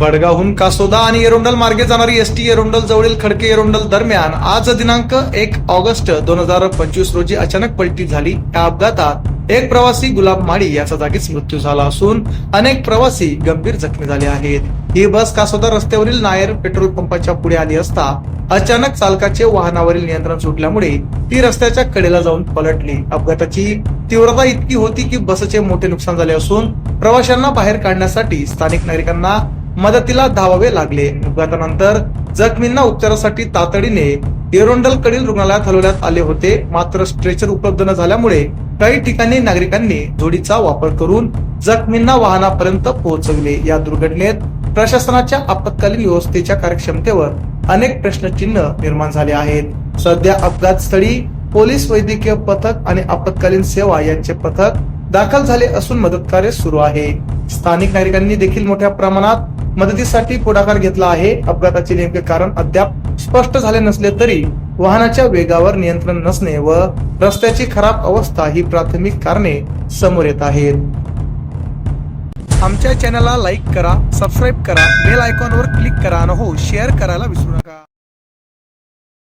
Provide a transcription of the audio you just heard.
बडगावहून कासोदा आणि एरोंडल मार्गे जाणारी एस टी एरोंडल जवळील खडके एरोंडल दरम्यान आज दिनांक एक ऑगस्ट दोन हजार पंचवीस रोजी अचानक पलटी झाली. या अपघातात एक प्रवासी गुलाब माळी याचा जागीच मृत्यू झाला असून अनेक प्रवासी गंभीर जखमी झाले आहेत. ही बस कासोदा रस्त्यावरील नायर पेट्रोल पंपाच्या पुढे आली असता अचानक चालकाचे वाहनावरील नियंत्रण सुटल्यामुळे ती रस्त्याच्या कडेला जाऊन पलटली. अपघाताची तीव्रता इतकी होती की बसचे मोठे नुकसान झाले असून प्रवाशांना बाहेर काढण्यासाठी स्थानिक नागरिकांना मदतीला धावावे लागले. अपघातानंतर जखमींना उपचारासाठी तातडीने एरोंडलकडील रुग्णालयात हलवण्यात आले होते. मात्र स्ट्रेचर उपलब्ध न झाल्यामुळे काही ठिकाणी नागरिकांनी जोडीचा वापर करून जखमींना वाहनापर्यंत पोहोचवले. या दुर्घटनेत प्रशासनाच्या आपत्कालीन व्यवस्थेच्या कार्यक्षमतेवर अनेक प्रश्नचिन्ह निर्माण झाले आहेत. सध्या अपघात स्थळी पोलीस वैद्यकीय पथक आणि आपत्कालीन सेवा यांचे पथक दाखल झाले असून मदत कार्य सुरू आहे. स्थानिक नागरिकांनी देखील मोठ्या प्रमाणात मदतीसाठी पुढाकार घेतला आहे. अपघाताचे नेमके कारण अद्याप स्पष्ट झाले नसले तरी वाहनाच्या वेगावर नियंत्रण नसणे व रस्त्याची खराब अवस्था ही प्राथमिक कारणे समोर येत आहेत. आमच्या चॅनलला लाईक करा सबस्क्राईब करा बेल आयकॉनवर क्लिक करा आणि हो शेअर करायला विसरू नका.